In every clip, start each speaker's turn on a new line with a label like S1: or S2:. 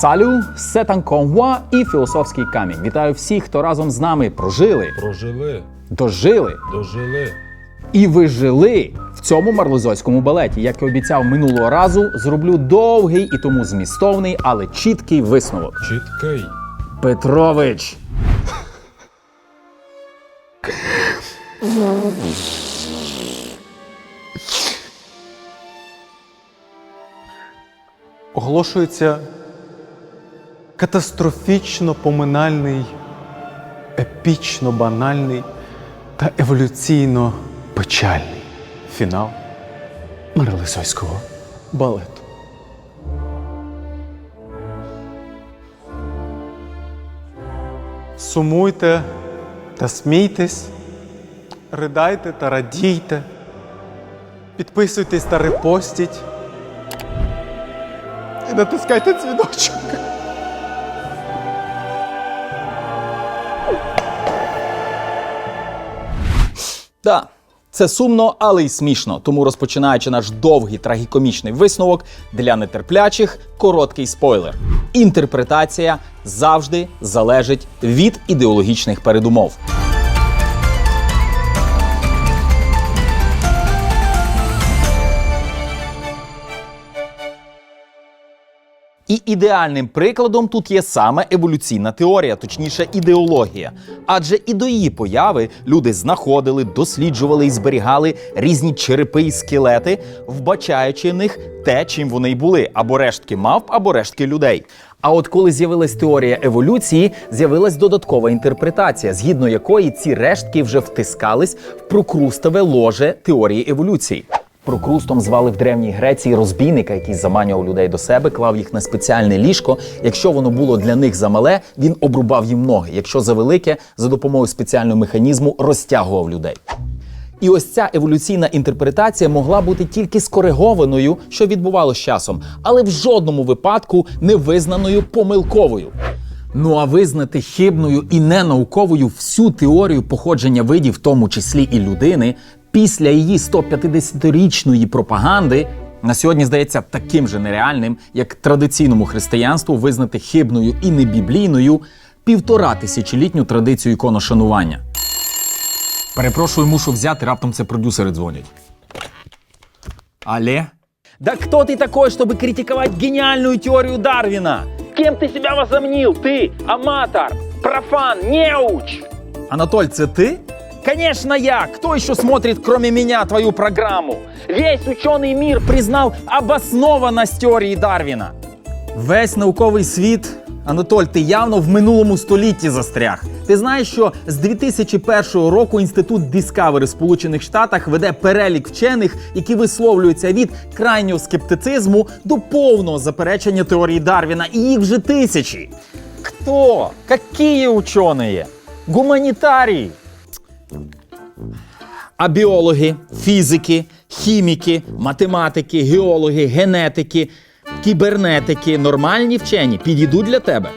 S1: Салю, сетанконгуа і філософський камінь. Вітаю всіх, хто разом з нами прожили,
S2: Прожили,
S1: дожили
S2: дожили.
S1: і вижили в цьому марлезойському балеті. Як і обіцяв минулого разу, зроблю довгий і тому змістовний, але чіткий висновок.
S2: Чіткий.
S1: Петрович.
S3: Оголошується катастрофічно поминальний, епічно банальний та еволюційно печальний фінал Марлисойського балету. Сумуйте та смійтесь, ридайте та радійте, підписуйтесь та репостіть. І натискайте дзвіночок.
S1: Це сумно, але й смішно. Тому розпочинаючи наш довгий трагікомічний висновок для нетерплячих, короткий спойлер. Інтерпретація завжди залежить від ідеологічних передумов. І ідеальним прикладом тут є саме еволюційна теорія, точніше ідеологія. Адже і до її появи люди знаходили, досліджували і зберігали різні черепи і скелети, вбачаючи в них те, чим вони й були, або рештки мавп, або рештки людей. А от коли з'явилась теорія еволюції, з'явилась додаткова інтерпретація, згідно якої ці рештки вже втискались в прокрустове ложе теорії еволюції. Прокрустом звали в древній Греції розбійника, який заманював людей до себе, клав їх на спеціальне ліжко. Якщо воно було для них замале, він обрубав їм ноги. Якщо завелике, за допомогою спеціального механізму розтягував людей. І ось ця еволюційна інтерпретація могла бути тільки скоригованою, що відбувалося часом, але в жодному випадку не визнаною помилковою. Ну а визнати хибною і ненауковою всю теорію походження видів, в тому числі і людини, після її 150-річної пропаганди. На сьогодні здається таким же нереальним, як традиційному християнству визнати хибною і небіблійною півтора тисячолітню традицію іконошанування. Перепрошую, мушу взяти, раптом це продюсери дзвонять. Але? Да кто ты такой, чтобы критиковать гениальную теорию Дарвина? Кем ты себя возомнил? Ты аматор, профан, неуч! Анатоль, це ти? Конечно я! Кто еще смотрит, кроме меня, твою программу? Весь ученый мир признал обоснованность теории Дарвина. Весь науковий світ, Анатоль, ти явно в минулому столітті застряг. Ти знаєш, що з 2001 року інститут Discovery в Сполучених Штатах веде перелік вчених, які висловлюються від крайнього скептицизму до повного заперечення теорії Дарвіна, і їх вже тисячі. Хто? Які учені? Гуманітарії? А біологи, фізики, хіміки, математики, геологи, генетики, кібернетики, нормальні вчені підійдуть для тебе.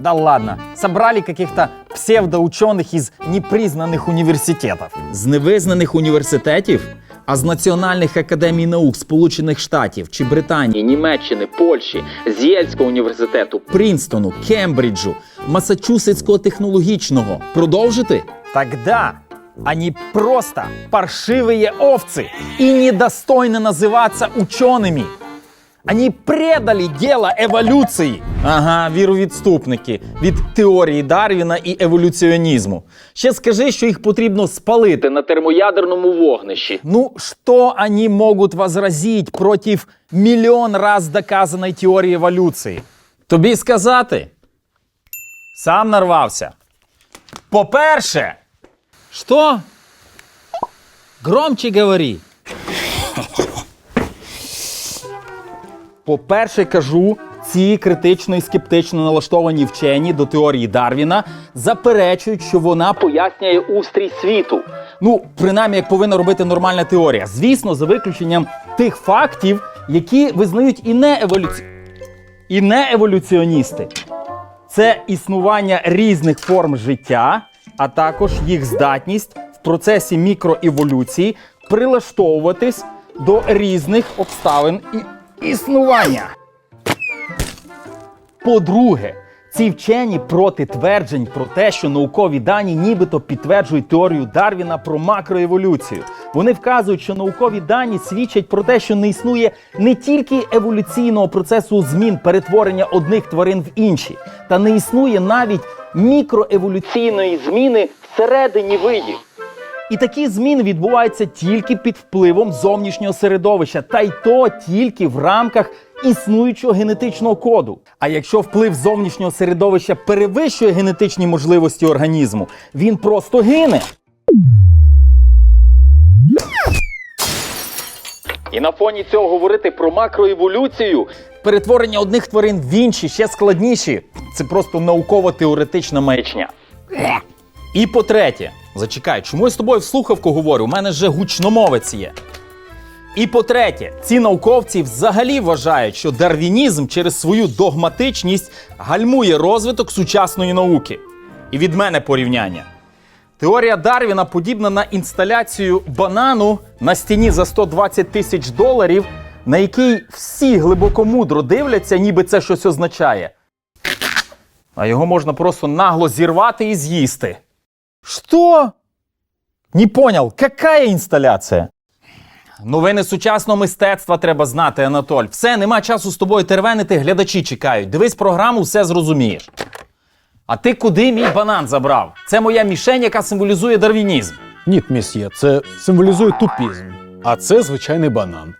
S1: Да ладно, собрали каких-то псевдоученых из непризнанных университетов. З невизнаних університетів? А з Національних академій наук Сполучених Штатів чи Британії, Німеччини, Польщі, з Єльського університету, Прінстону, Кембриджу, Масачусетського технологічного. Продовжити? Тогда они просто паршивые овцы и недостойны называться учеными. Они предали дело еволюції. Ага, віровідступники від теорії Дарвіна і еволюціонізму. Ще скажи, що їх потрібно спалити на термоядерному вогнищі. Ну, що вони можуть возразити проти мільйон раз доказаної теорії еволюції? Тобі сказати? Сам нарвався. По-перше, що? Громче говори. По-перше, кажу, ці критично і скептично налаштовані вчені до теорії Дарвіна заперечують, що вона пояснює устрій світу. Ну, принаймні, як повинна робити нормальна теорія. Звісно, за виключенням тих фактів, які визнають і не еволюці... і не еволюціоністи. Це існування різних форм життя, а також їх здатність в процесі мікроеволюції прилаштовуватись до різних обставин і існування. По-друге, ці вчені проти тверджень про те, що наукові дані нібито підтверджують теорію Дарвіна про макроеволюцію. Вони вказують, що наукові дані свідчать про те, що не існує не тільки еволюційного процесу змін перетворення одних тварин в інші, та не існує навіть мікроеволюційної зміни всередині видів. І такі зміни відбуваються тільки під впливом зовнішнього середовища, та й то тільки в рамках існуючого генетичного коду. А якщо вплив зовнішнього середовища перевищує генетичні можливості організму, він просто гине. І на фоні цього говорити про макроеволюцію, перетворення одних тварин в інші ще складніші. Це просто науково-теоретична маячня. І по-третє, зачекай, чому я з тобою в слухавку говорю? У мене же гучномовець є. І по-третє, ці науковці взагалі вважають, що дарвінізм через свою догматичність гальмує розвиток сучасної науки. І від мене порівняння. Теорія Дарвіна подібна на інсталяцію банану на стіні за 120 тисяч доларів, на який всі глибокомудро дивляться, ніби це щось означає. А його можна просто нагло зірвати і з'їсти. Що? Не понял, какая інсталяція? Новини сучасного мистецтва треба знати, Анатоль. Все, нема часу з тобою тервенити, глядачі чекають. Дивись програму, все зрозумієш. А ти куди мій банан забрав? Це моя мішень, яка символізує дарвінізм.
S2: Ні, місьє, це символізує тупізм. А це звичайний банан.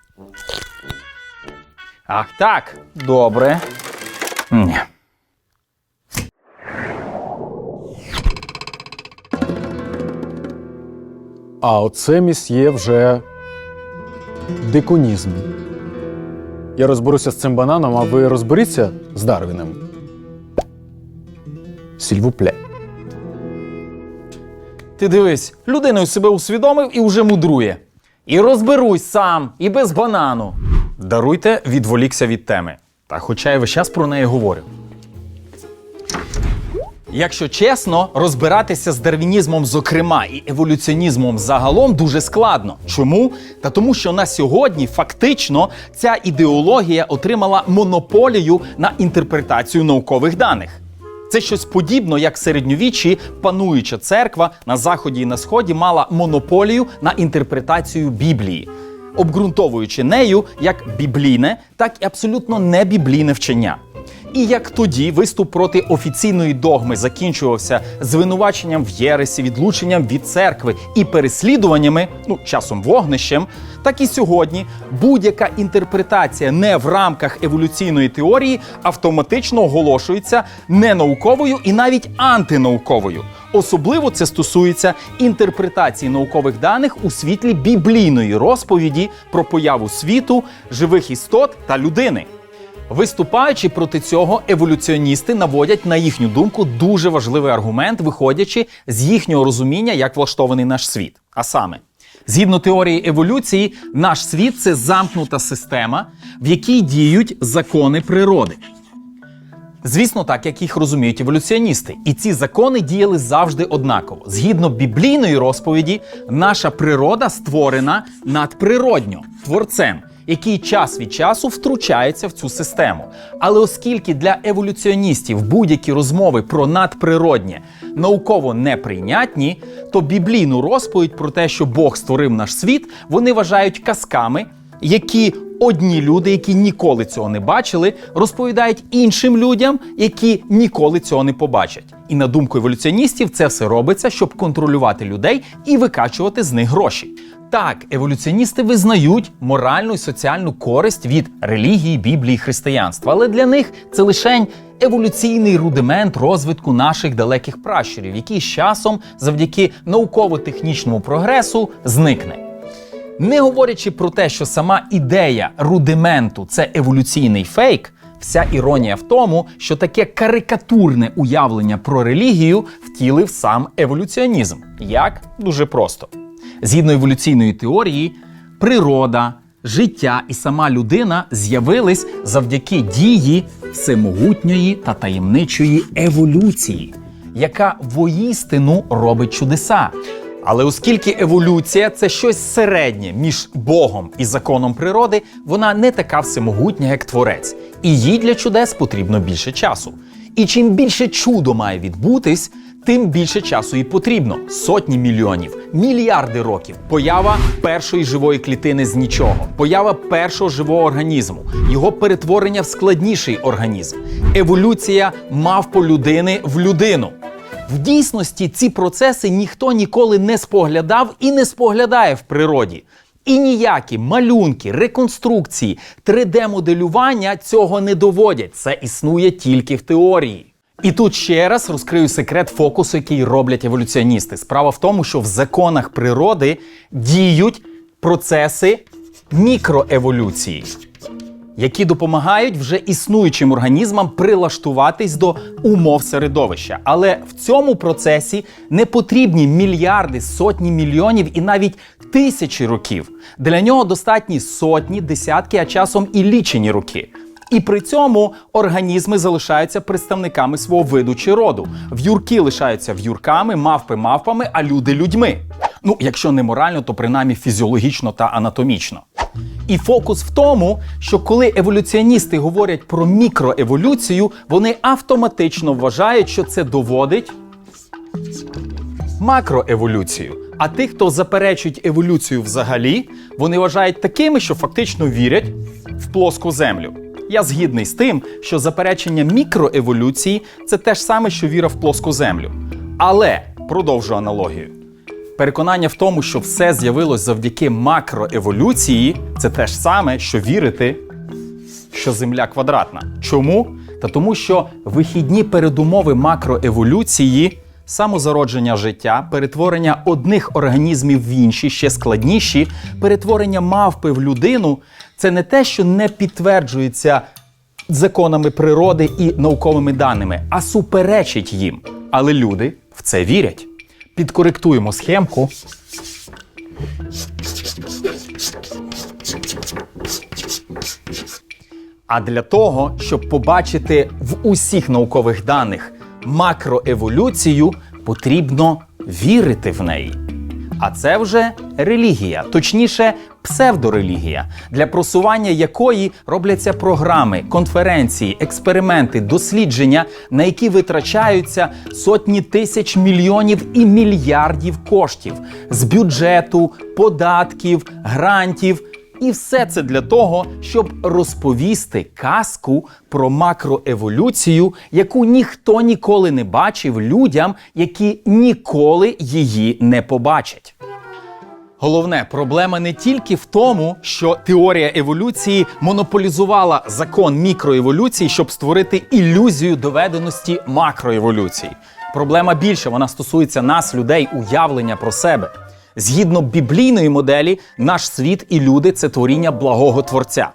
S1: Ах, так. Добре. Ні.
S2: А оце місьє вже дикунізм. Я розберуся з цим бананом, а ви розберіться з Дарвіним. Сільвупле.
S1: Ти дивись, людиною себе усвідомив і вже мудрує. І розберусь сам, і без банану. Даруйте, відволікся від теми. Та хоча я весь час про неї говорю. Якщо чесно, розбиратися з дарвінізмом, зокрема, і еволюціонізмом загалом дуже складно. Чому? Та тому, що на сьогодні фактично ця ідеологія отримала монополію на інтерпретацію наукових даних. Це щось подібно, як в середньовіччі пануюча церква на заході і на сході мала монополію на інтерпретацію Біблії, обґрунтовуючи нею як біблійне, так і абсолютно не біблійне вчення. І як тоді виступ проти офіційної догми закінчувався звинуваченням в єресі, відлученням від церкви і переслідуваннями, ну часом вогнищем, так і сьогодні будь-яка інтерпретація не в рамках еволюційної теорії автоматично оголошується ненауковою і навіть антинауковою. Особливо це стосується інтерпретації наукових даних у світлі біблійної розповіді про появу світу, живих істот та людини. Виступаючи проти цього, еволюціоністи наводять на їхню думку дуже важливий аргумент, виходячи з їхнього розуміння, як влаштований наш світ. А саме, згідно теорії еволюції, наш світ це замкнута система, в якій діють закони природи. Звісно, так як їх розуміють еволюціоністи, і ці закони діяли завжди однаково. Згідно біблійної розповіді, наша природа створена надприродньо творцем, який час від часу втручається в цю систему. Але оскільки для еволюціоністів будь-які розмови про надприроднє науково неприйнятні, то біблійну розповідь про те, що Бог створив наш світ, вони вважають казками які одні люди, які ніколи цього не бачили, розповідають іншим людям, які ніколи цього не побачать. І на думку еволюціоністів, це все робиться, щоб контролювати людей і викачувати з них гроші. Так, еволюціоністи визнають моральну і соціальну користь від релігії, біблії, християнства, але для них це лишень еволюційний рудимент розвитку наших далеких пращурів, який з часом, завдяки науково-технічному прогресу, зникне. Не говорячи про те, що сама ідея рудименту це еволюційний фейк, вся іронія в тому, що таке карикатурне уявлення про релігію втілив сам еволюціонізм. Як? Дуже просто. Згідно еволюційної теорії, природа, життя і сама людина з'явились завдяки дії всемогутньої та таємничої еволюції, яка воїстину робить чудеса. Але оскільки еволюція це щось середнє між Богом і законом природи, вона не така всемогутня, як творець. І їй для чудес потрібно більше часу. І чим більше чудо має відбутись, тим більше часу і потрібно. Сотні мільйонів, мільярди років. Поява першої живої клітини з нічого, поява першого живого організму, його перетворення в складніший організм, еволюція мавпо людини в людину. В дійсності ці процеси ніхто ніколи не споглядав і не споглядає в природі. І ніякі малюнки, реконструкції, 3D-моделювання цього не доводять. Це існує тільки в теорії. І тут ще раз розкрию секрет фокусу, який роблять еволюціоністи. Справа в тому, що в законах природи діють процеси мікроеволюції які допомагають вже існуючим організмам прилаштуватись до умов середовища. Але в цьому процесі не потрібні мільярди, сотні мільйонів і навіть тисячі років. Для нього достатні сотні, десятки, а часом і лічені роки. І при цьому організми залишаються представниками свого виду чи роду. В'юрки лишаються в'юрками, мавпи мавпами, а люди людьми. Ну, якщо не морально, то принаймні фізіологічно та анатомічно. І фокус в тому, що коли еволюціоністи говорять про мікроеволюцію, вони автоматично вважають, що це доводить макроеволюцію. А тих, хто заперечують еволюцію взагалі, вони вважають такими, що фактично вірять в плоску землю. Я згідний з тим, що заперечення мікроеволюції це те ж саме, що віра в плоску землю. Але продовжу аналогію. Переконання в тому, що все з'явилось завдяки макроеволюції, це те ж саме, що вірити, що Земля квадратна. Чому? Та тому, що вихідні передумови макроеволюції, самозародження життя, перетворення одних організмів в інші, ще складніші, перетворення мавпи в людину це не те, що не підтверджується законами природи і науковими даними, а суперечить їм. Але люди в це вірять. Підкоректуємо схемку. А для того, щоб побачити в усіх наукових даних макроеволюцію, потрібно вірити в неї. А це вже релігія, точніше, псевдорелігія, для просування якої робляться програми, конференції, експерименти, дослідження, на які витрачаються сотні тисяч мільйонів і мільярдів коштів з бюджету, податків, грантів. І все це для того, щоб розповісти казку про макроеволюцію, яку ніхто ніколи не бачив людям, які ніколи її не побачать. Головне, проблема не тільки в тому, що теорія еволюції монополізувала закон мікроеволюції, щоб створити ілюзію доведеності макроеволюції. Проблема більша, вона стосується нас, людей, уявлення про себе. Згідно біблійної моделі, наш світ і люди це творіння благого творця.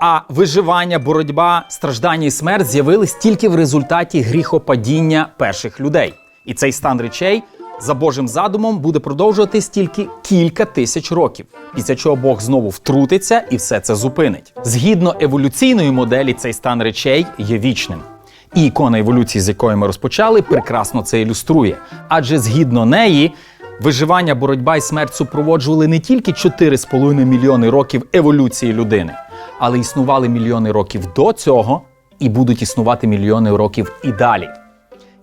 S1: А виживання, боротьба, страждання і смерть з'явились тільки в результаті гріхопадіння перших людей. І цей стан речей за Божим задумом буде продовжуватись тільки кілька тисяч років, після чого Бог знову втрутиться і все це зупинить. Згідно еволюційної моделі, цей стан речей є вічним. І ікона еволюції, з якої ми розпочали, прекрасно це ілюструє. Адже згідно неї, виживання, боротьба і смерть супроводжували не тільки 4,5 мільйони років еволюції людини, але існували мільйони років до цього і будуть існувати мільйони років і далі.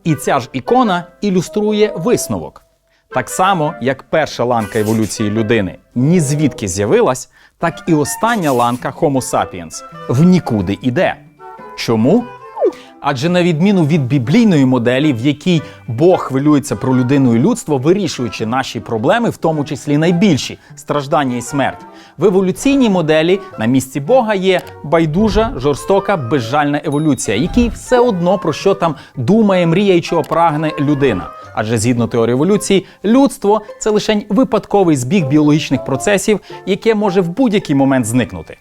S1: І ця ж ікона ілюструє висновок. Так само, як перша ланка еволюції людини ні звідки з'явилась, так і остання ланка Homo sapiens в нікуди іде. Чому? Адже на відміну від біблійної моделі, в якій Бог хвилюється про людину і людство, вирішуючи наші проблеми, в тому числі найбільші страждання і смерть, в еволюційній моделі на місці Бога є байдужа, жорстока, безжальна еволюція, якій все одно про що там думає, мріє і чого прагне людина. Адже згідно теорії еволюції, людство це лише випадковий збіг біологічних процесів, яке може в будь-який момент зникнути.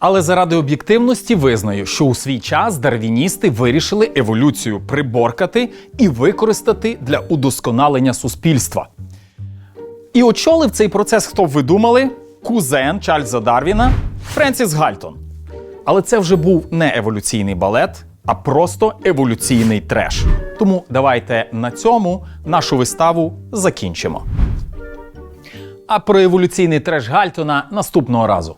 S1: Але заради об'єктивності визнаю, що у свій час дарвіністи вирішили еволюцію приборкати і використати для удосконалення суспільства. І очолив цей процес, хто б ви думали, кузен Чарльза Дарвіна Френсіс Гальтон. Але це вже був не еволюційний балет, а просто еволюційний треш. Тому давайте на цьому нашу виставу закінчимо. А про еволюційний треш Гальтона наступного разу.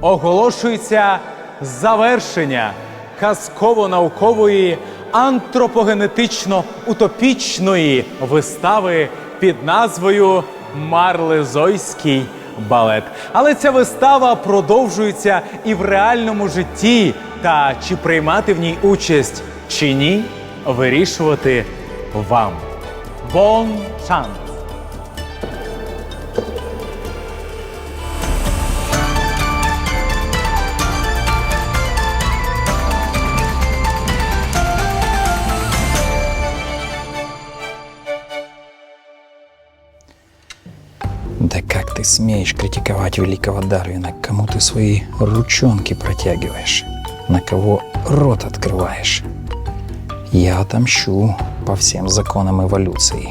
S3: Оголошується
S2: завершення казково-наукової антропогенетично-утопічної вистави під назвою Марлезойський балет. Але ця вистава продовжується і в реальному житті. Та чи приймати в ній участь чи ні, вирішувати вам. Бон шанс!
S1: Смеешь критиковать великого Дарвина? Кому ты свои ручонки протягиваешь? На кого рот открываешь? Я отомщу по всем законам эволюции.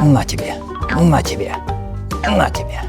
S1: На тебе, на тебе, на тебе.